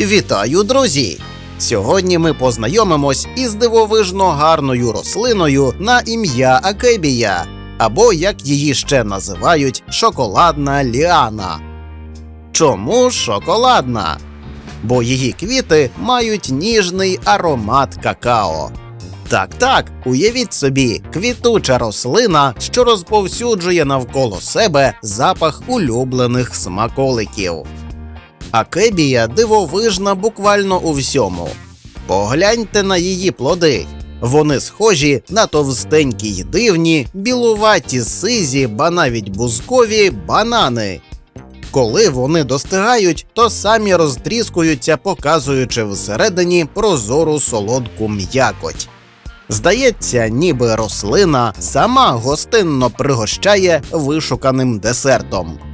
Вітаю, друзі! Сьогодні ми познайомимось із дивовижно гарною рослиною на ім'я Акебія, або як її ще називають, шоколадна ліана. Чому шоколадна? Бо її квіти мають ніжний аромат какао. Так, так, уявіть собі, квітуча рослина, що розповсюджує навколо себе запах улюблених смаколиків. Акебія дивовижна буквально у всьому. Погляньте на її плоди. Вони схожі на товстенькі й дивні, білуваті сизі, ба навіть бузкові банани. Коли вони достигають, то самі розтріскуються, показуючи всередині прозору солодку м'якоть. Здається, ніби рослина сама гостинно пригощає вишуканим десертом.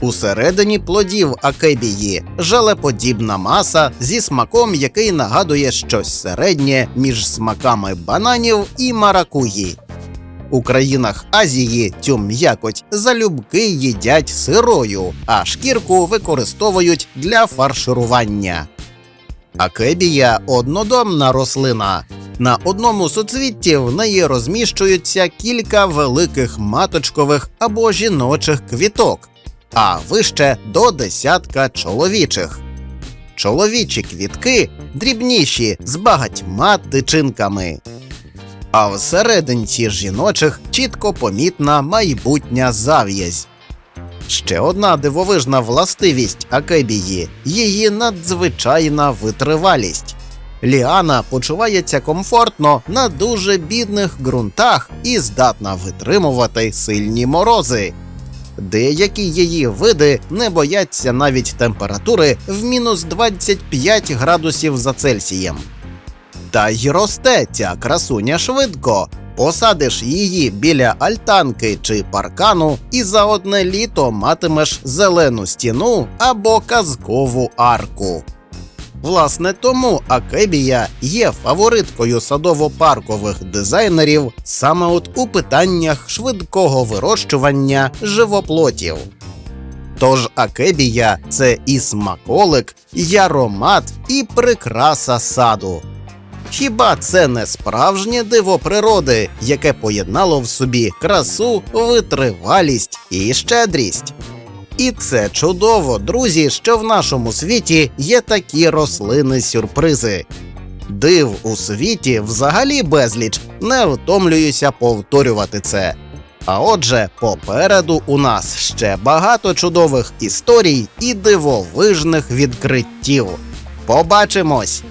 Усередині плодів акебії желеподібна маса зі смаком, який нагадує щось середнє між смаками бананів і маракуї. У країнах Азії цю м'якоть залюбки їдять сирою, а шкірку використовують для фарширування. Акебія однодомна рослина. На одному суцвітті в неї розміщуються кілька великих маточкових або жіночих квіток, а вище до десятка чоловічих. Чоловічі квітки дрібніші з багатьма тичинками. А всерединці жіночих чітко помітна майбутня зав'язь. Ще одна дивовижна властивість акебії її надзвичайна витривалість. Ліана почувається комфортно на дуже бідних ґрунтах і здатна витримувати сильні морози. Деякі її види не бояться навіть температури в мінус 25 градусів за Цельсієм. Та й росте ця красуня швидко. Посадиш її біля альтанки чи паркану, і за одне літо матимеш зелену стіну або казкову арку. Власне тому Акебія є фавориткою садово-паркових дизайнерів саме от у питаннях швидкого вирощування живоплотів. Тож Акебія це і смаколик, і аромат, і прикраса саду. Хіба це не справжнє диво природи, яке поєднало в собі красу, витривалість і щедрість? І це чудово, друзі, що в нашому світі є такі рослини-сюрпризи. Див у світі взагалі безліч, не втомлююся повторювати це. А отже, попереду у нас ще багато чудових історій і дивовижних відкриттів. Побачимось!